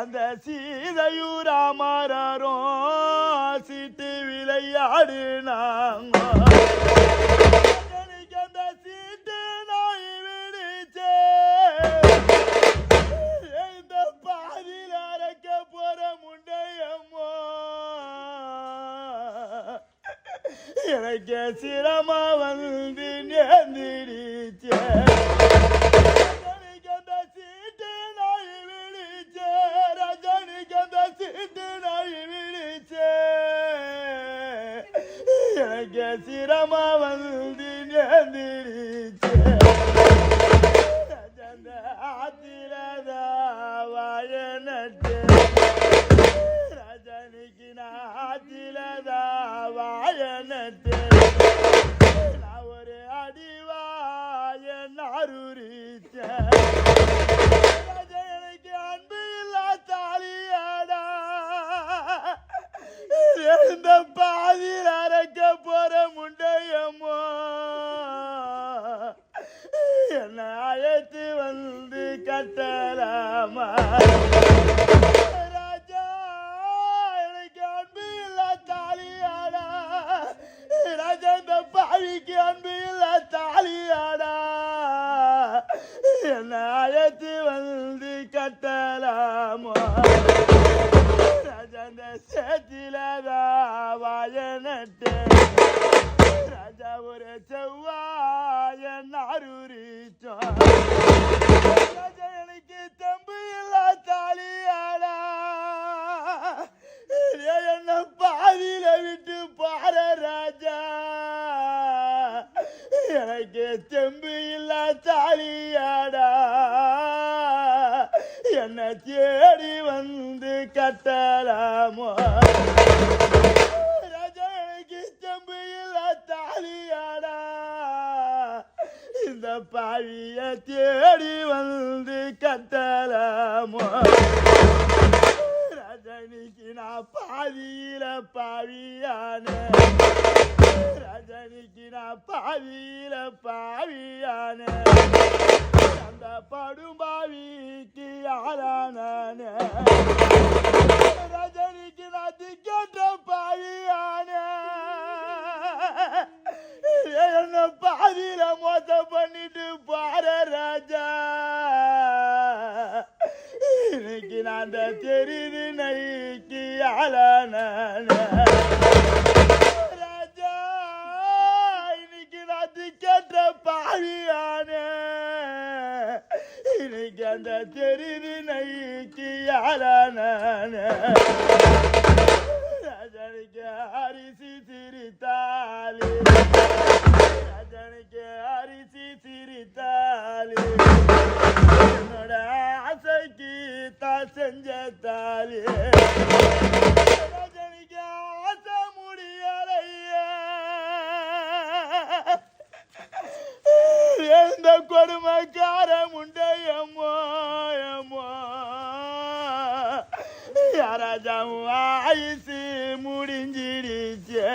அந்த மாறோம் சீட்டு விளையாடு எனக்கு அந்த சீட்டு நாய் விடுச்சே. இந்த பாதியில் அரைக்க போற முண்டையம்மோ. எனக்கு சிரமா வந்து நேர்ந்திடுச்சே. எனக்கு சிரமா வந்து நேர்ந்திடுச்சே ஆத்திரதா வாய நட்டு ரஜனிக்கு நாத்திலதா வாய நட்டு நான் ஒரு அடிவாய நாருரிச்சேன் ரஜனிக்கு அன்பு இல்லா தாலியாடா. இருந்தப்பா போற முண்டையம்மோ என்ன அழைத்து வந்து கட்டலாமா? ராஜா எனக்கு அன்பு இல்ல தாலியாடா. ராஜா இந்த பாவிக்கு அன்பு இல்ல தாலியாடா. என்ன அழைத்து வந்து கட்டலாமா? சேத்திலதா வாய ராஜா ஒரு செவ்வாய நாருரிச்சோம் ராஜா எனக்கு தம்பு இல்லா தாலியாடா. என்ன பாதியில விட்டு பார ராஜா. எனக்கு தெம்பு இல்லா தாலியாடா. தேடி வந்து கட்டலாமோ? ராஜா எனக்கு தாலியாடா. இந்த பாவிய தேடி வந்து கட்டலாமோ? ரஜனிக்கு நான் பாதியில பாவியான. ரஜனிக்கு நான் பாவியில பாவியான. அந்த படும்பா ஆளான ரஜனிக்கு நான் திக்கட்ட பாவியான என்ன பாதியில மோசம் பண்ணிட்டு பாரு ராஜா. இன்னைக்கு நான் அந்த தெரிது நைக்கு ஆளான ராஜா இன்னைக்கு நான் திக்கட்ட பாவியான அந்த தெரிது நைக்கு ஆளான ராஜனுக்கு அரிசி சிரித்தாலே ராஜனுக்கு அரிசி சிரித்தாலே என்னோட ஆசைக்கு தா செஞ்ச தாலே யாராஜாவும் ஆயுசு முடிஞ்சிடுச்சே.